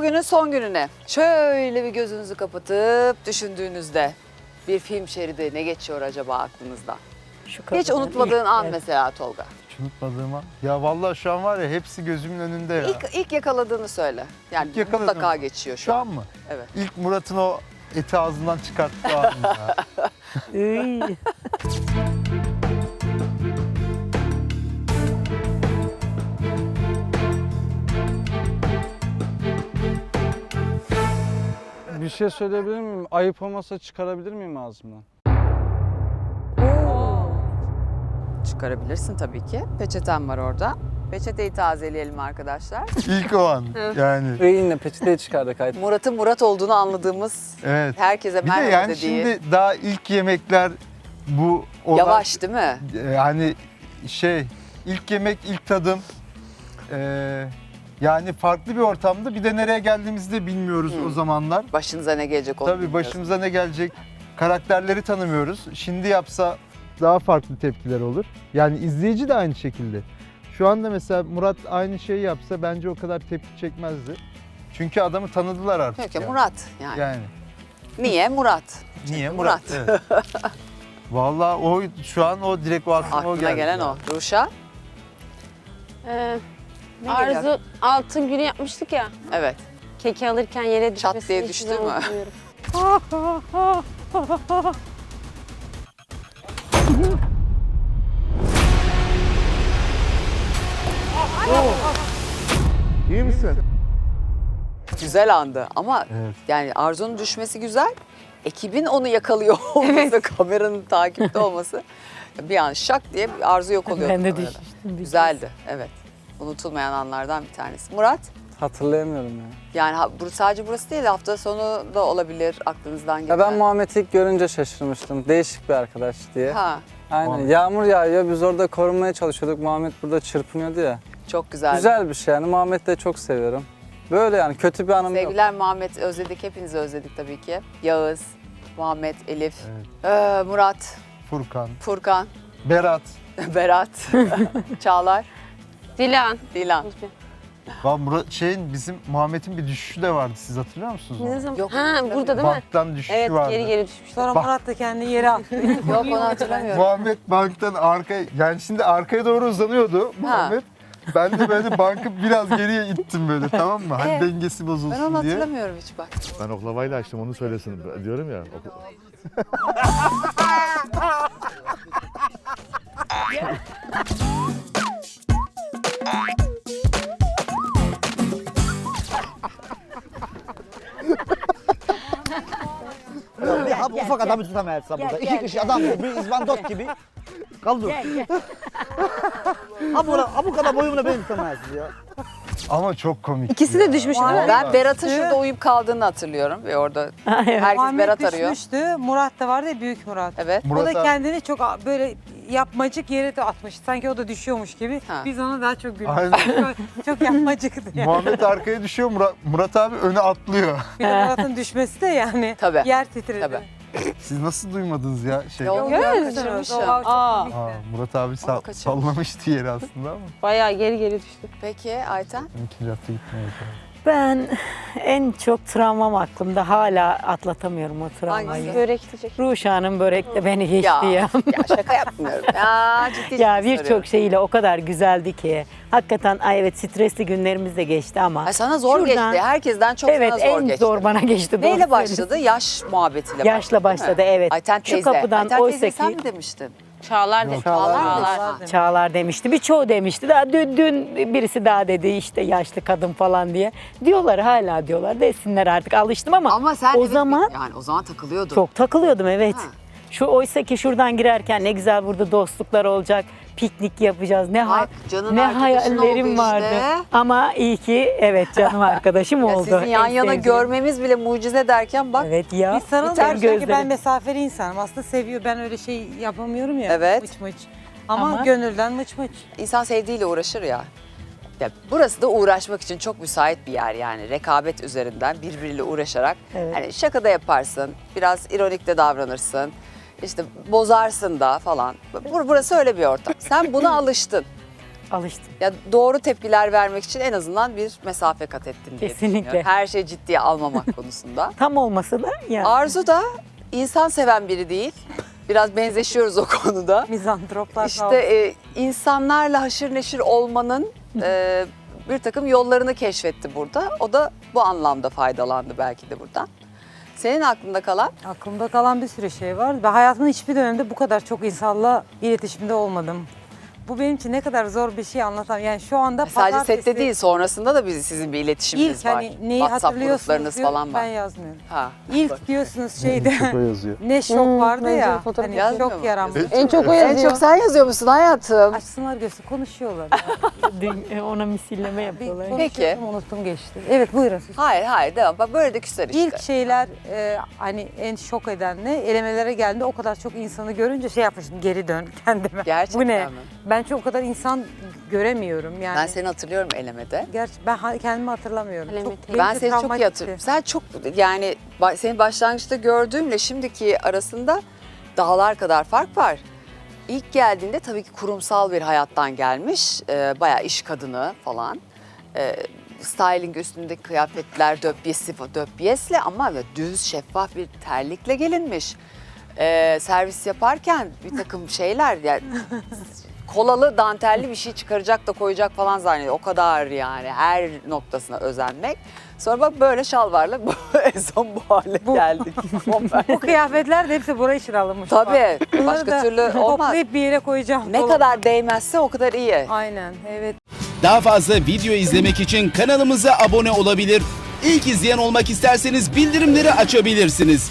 Bugünün son gününe şöyle bir gözünüzü kapatıp düşündüğünüzde bir film şeridi ne geçiyor acaba aklınızda? Şu Hiç kadının unutmadığın ilk- an evet. mesela Tolga. Hiç unutmadığıma. Ya vallahi şu an var ya hepsi gözümün önünde ya. İlk, ilk yakaladığını söyle. Yani İlk yakaladığım- mutlaka geçiyor şu, şu an. an mı? Evet. İlk Murat'ın o eti ağzından çıkarttığı an ya. Bir şey söyleyebilir miyim? Ayıp olmasa çıkarabilir miyim ağzımdan? Çıkarabilirsin tabii ki. Peçeten var orada. Peçeteyi tazeleyelim arkadaşlar. İlk o an yani. Ve yine peçeteyi çıkardık Ayıp. Murat'ın Murat olduğunu anladığımız, Evet. herkese Bir de merhaba yani dediği. şimdi daha ilk yemekler bu olay- Yavaş değil mi? Yani şey ilk yemek ilk tadım ee, yani farklı bir ortamda bir de nereye geldiğimizi de bilmiyoruz Hmm. o zamanlar. Başınıza ne gelecek onu Tabii bilmiyoruz. başımıza ne gelecek karakterleri tanımıyoruz. Şimdi yapsa daha farklı tepkiler olur. Yani izleyici de aynı şekilde. Şu anda mesela Murat aynı şeyi yapsa bence o kadar tepki çekmezdi. Çünkü adamı tanıdılar artık. Peki yani. Murat yani. Yani. Niye Murat? Niye Murat. Evet. Vallahi o şu an o direkt o aklıma o Aklına geldi. gelen ya. o. Ruşa? Ee, Ne Arzu geliyor? altın günü yapmıştık ya. Evet. Keki alırken yere Çat düşmesini diye hiçbir düştü zaman mü? unutmuyorum. İyi misin? Güzel andı ama Evet. yani Arzu'nun düşmesi güzel. Ekibin onu yakalıyor olması, kameranın takipte olması. Bir an şak diye Arzu yok oluyor. Ben de kamerada. düşmüştüm. bir Güzeldi, evet. Unutulmayan anlardan bir tanesi. Murat, Hatırlayamıyorum ya. yani ha- bu, sadece burası değil hafta sonu da olabilir aklınızdan geçen. Ya ben Muhammed'i ilk görünce şaşırmıştım. Değişik bir arkadaş diye. Ha, Aynen. Muhammed. Yağmur yağıyor. Biz orada korunmaya çalışıyorduk. Muhammed burada çırpınıyordu ya. çok güzel. Güzel bir şey yani. Muhammed'i de çok seviyorum. Böyle yani kötü bir anım yok. Sevgiler Muhammed özledik, hepinizi özledik tabii ki. Yağız, Muhammed, Elif, Evet. ee, Murat, Furkan, Furkan, Berat. Berat, Çağlar, Dilan. Dilan. Bak Murat şeyin bizim Muhammed'in bir düşüşü de vardı. Siz hatırlıyor musunuz? Ne zaman? Yok, ha hatırlamıyorum. burada değil mi? Banktan düşüşü Evet vardı. geri geri düşmüş. Sonra Bak. Murat da kendini yere attı. Yok onu hatırlamıyorum. Muhammed banktan arkaya yani şimdi arkaya doğru uzanıyordu Muhammed. Ben de böyle bankı biraz geriye ittim böyle tamam mı? Hani Evet. dengesi Ben onu bozulsun diye. hatırlamıyorum hiç bak. Ben oklavayla açtım onu söylesin diyorum ya. Ok- Bir ufak adamı tutamayasın burada. İki kişi adam gibi, izbandot gibi. Kaldır. ha, bu, ha bu kadar boyumla beni tutamayasınız ya. Ama çok komik. İkisi de düşmüş değil mi? Ben Berat'ın şurada uyuyup kaldığını hatırlıyorum ve orada herkes Muhammed Berat arıyor. düşmüştü. Murat da vardı ya büyük Murat. Evet. O Murat da abi- kendini çok a- böyle yapmacık yere de atmış. Sanki o da düşüyormuş gibi. Ha. Biz ona daha çok güldük. Aynen. çok, çok yapmacıktı yani. Muhammed arkaya düşüyor, Murat, Murat abi öne atlıyor. Bir de Murat'ın düşmesi de yani Tabii. yer titredi. Tabii. Siz nasıl duymadınız ya? Şey, musunuz? kaçırmışım. Aa. Aa, Murat abi Onu sa- kaçırmış. sallamıştı yeri aslında ama. Bayağı geri geri düştü. Peki Ayten? İkinci hafta gitmeye çalışıyorum. Ben en çok travmam aklımda. Hala atlatamıyorum o Hangisi? travmayı. Börek diyecek. Ruşa'nın börek de beni geçti Ya, ya. ya şaka yapmıyorum. Ya ciddi Ya birçok şeyiyle o kadar güzeldi ki. Hakikaten ay evet stresli günlerimiz de geçti ama. Ay sana zor Şuradan- geçti. Herkesten çok evet sana zor en geçti. zor bana geçti. Neyle başladı? Yaş muhabbetiyle Yaşla başladı. başladı evet. Ayten Şu teyze. kapıdan Ayten oysa teyze sen ki mi demiştin? Çağlar de. Yok, Çağlar? Çağlar. Çağlar demişti. Birçoğu demişti. Daha dün, dün birisi daha dedi işte yaşlı kadın falan diye. Diyorlar hala diyorlar. Desinler artık alıştım ama, Ama sen o evet, zaman yani o zaman takılıyordun. çok takılıyordum evet. Ha. Şu oysa ki şuradan girerken ne güzel burada dostluklar olacak. Piknik yapacağız. Ne hay- canın ne arkadaşın oldu hayallerim işte. vardı. Ama iyi ki evet canım arkadaşım Ya oldu. sizin yan En yana sevdiğim. görmemiz bile mucize derken bak Evet ya. Sarılmıyoruz Biter çünkü ben gözlerim. mesafeli insanım. Aslında seviyor. Ben öyle şey yapamıyorum ya. Evet. Mıç mıç. Ama, Ama- gönülden mıç mıç. insan sevdiğiyle uğraşır ya. Ya burası da uğraşmak için çok müsait bir yer yani rekabet üzerinden birbiriyle uğraşarak. Evet. Hani şaka da yaparsın, biraz ironik de davranırsın. İşte bozarsın da falan. Bur- Burası öyle bir ortam. Sen buna alıştın. Alıştım. Ya doğru tepkiler vermek için en azından bir mesafe kat ettin diye Kesinlikle. düşünüyorum. Her şeyi ciddiye almamak konusunda. Tam olmasa da yani. Arzu da insan seven biri değil. Biraz benzeşiyoruz o konuda. Mizantroplar sağ İşte e, insanlarla haşır neşir olmanın e, bir takım yollarını keşfetti burada. O da bu anlamda faydalandı belki de buradan. Senin aklında kalan? Aklımda kalan bir sürü şey var ve hayatımın hiçbir döneminde bu kadar çok insanla iletişimde olmadım. Bu benim için ne kadar zor bir şey anlatamam. Yani şu anda Sadece pazartesi- sette değil sonrasında da biz sizin bir iletişiminiz İlk var. hani neyi WhatsApp hatırlıyorsunuz gruplarınız diyor, falan ben var. yazmıyorum. Ha. İlk diyorsunuz şeyde ne şok Hmm, vardı ya. Hani yazmıyor şok mu? yaranmış. En çok o En yazıyor. çok sen yazıyor musun hayatım? Açsınlar göğsü konuşuyorlar. Dün e, ona misilleme Bir yapıyorlar. Peki. konuşuyordum, unuttum geçti. Evet buyurun siz. Hayır hayır devam. Bak böyle de küser işte. İlk şeyler e, hani en şok eden ne? Elemelere geldiğinde o kadar çok insanı görünce şey yapmıştım geri dön kendime. Gerçekten Bu ne? mi? Ben çok o kadar insan göremiyorum yani. Ben seni hatırlıyorum elemede. Gerçi ben ha- kendimi hatırlamıyorum. Benim Ben için seni çok iyi travmatikti. hatırlıyorum. Sen çok yani ba- seni başlangıçta gördüğümle şimdiki arasında dağlar kadar fark var. İlk geldiğinde tabii ki kurumsal bir hayattan gelmiş. Ee, bayağı iş kadını falan. Ee, styling üstündeki kıyafetler döpyesi, döpyesle ama böyle düz şeffaf bir terlikle gelinmiş. Ee, servis yaparken bir takım şeyler yani kolalı dantelli bir şey çıkaracak da koyacak falan zannediyor. O kadar yani her noktasına özenmek. Sonra bak böyle şalvarla en son bu hale geldik. Bu kıyafetler de hepsi buraya için alınmış. Tabii başka da türlü olmaz. Toplayıp bir yere koyacağım. Ne dolaba. kadar değmezse o kadar iyi. Aynen evet. Daha fazla video izlemek için kanalımıza abone olabilir. İlk izleyen olmak isterseniz bildirimleri açabilirsiniz.